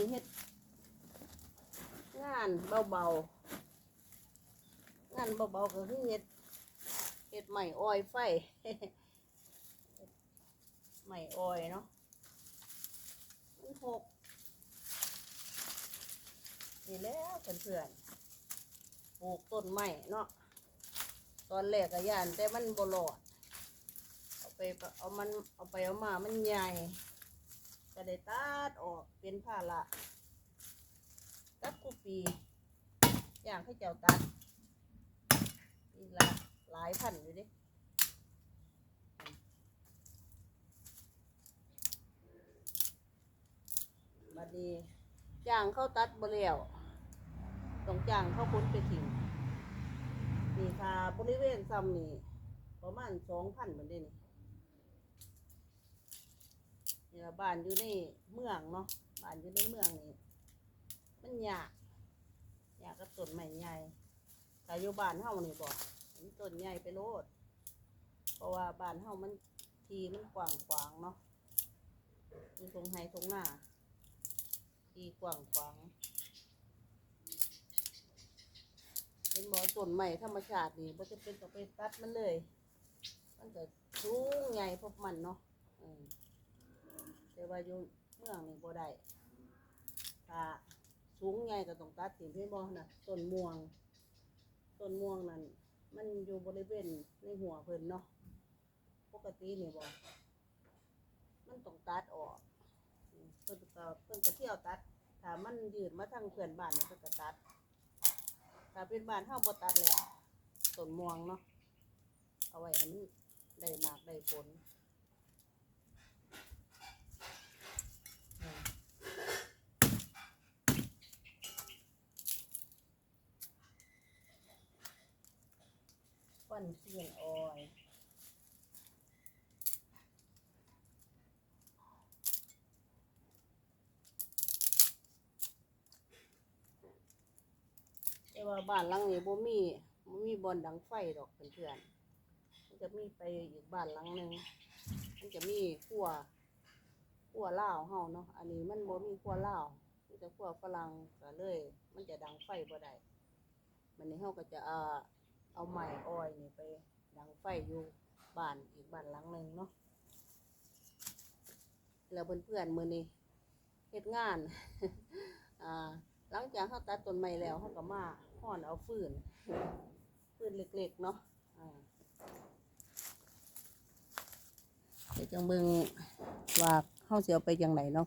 นี้เฮ็ดงานเบาๆงานเบาๆก็คือเฮ็ดเฮ็ดใหม่ออยไฟใหม่ออยเนาะมันหกนี่แล้วเพื่อนๆปลูกต้นไม้เนาะตอนแรกก็ย่านแต่มันบ่รอดเอาไปเอามันเอาไปเอามามันใหญ่ก็ได้ตัดออก เป็นผ้าละตัดกูปี อย่างให้เจ้าตัดนี่ละหลายพันอยู่ดิบัดนี้จ้างเขาตัดบ่แล้วต้องจ้างเขาคุ้นไปทิ้งนี่ค่ะบริเวณซ้ำนี่ประมาณสองพันเหมือนเดิม นี่นี่ละบ้านอยู่ในเมืองเนาะบ้านอยู่ในเมืองนี่มันยากยากกับต้นไม้ใหญ่แต่อยู่บ้านเฮานี่บอกมันต้นใหญ่ไปโลด เพราะว่าบ้านเฮามันทีมันกว้างขวางเนาะมีตรงไฮตรงหน้าทีกว้างขวางเป็นบ่อต้นไม้ธรรมชาตินี่บ่จะเป็นต้องไปตัดมันเลย มันก็สูงใหญ่พบมันเนาะอืม ว่าอยู่เมืองนี่บ่ได้ถ้าสูงใหญ่ก็ต้องตัดถิ่นเพื่บ่น่ะต้นม่วงต้นม่วงนั่นมันอยู่บริเวณในหัวเพิ่นเนาะปกตินี่บ่มันต้องตัดออกเพิ่นก็เพิ่นก็เที่ยวตัดถ้ามันยืนมาทางเพื่อนบ้านนี่เพิ่นก็ตัดถ้าเป็นบ้านเฮาบ่ตัดแล้วต้นม่วงเนาะเอาไว้ให้มันได้มากได้ผล ปั้นเสียนออยแต่ว่าบ้านหลังนี้บ่มีบ่มีบอลดังไฟดอกเพื่อนๆมันจะมีไปอีกบ้านหลังหนึ่งมันจะมีขั้วขั้วลาวเฮาเนาะ อันนี้มันบ่มีขั้วลาวมีแต่ขั้วฝรั่งก็เลย มันจะดังไฟบ่ได้มันนี้เฮาก็จะเอา เอาไม้อ้อยนี่ไปดังไฟอยู่บ้านอีกบ้านหลังหนึ่งเนาะแล้วเพื่อนๆมื้อนี้เฮ็ดงานอ่าหลังจากเขาตัดต้นไม้แล้วเขาก็มาห่อนเอาฟืนฟืนเล็กๆเนาะอ่าเดี๋ยวจังเบิ่งว่าเขาสิเอาไปจังไหนเนาะ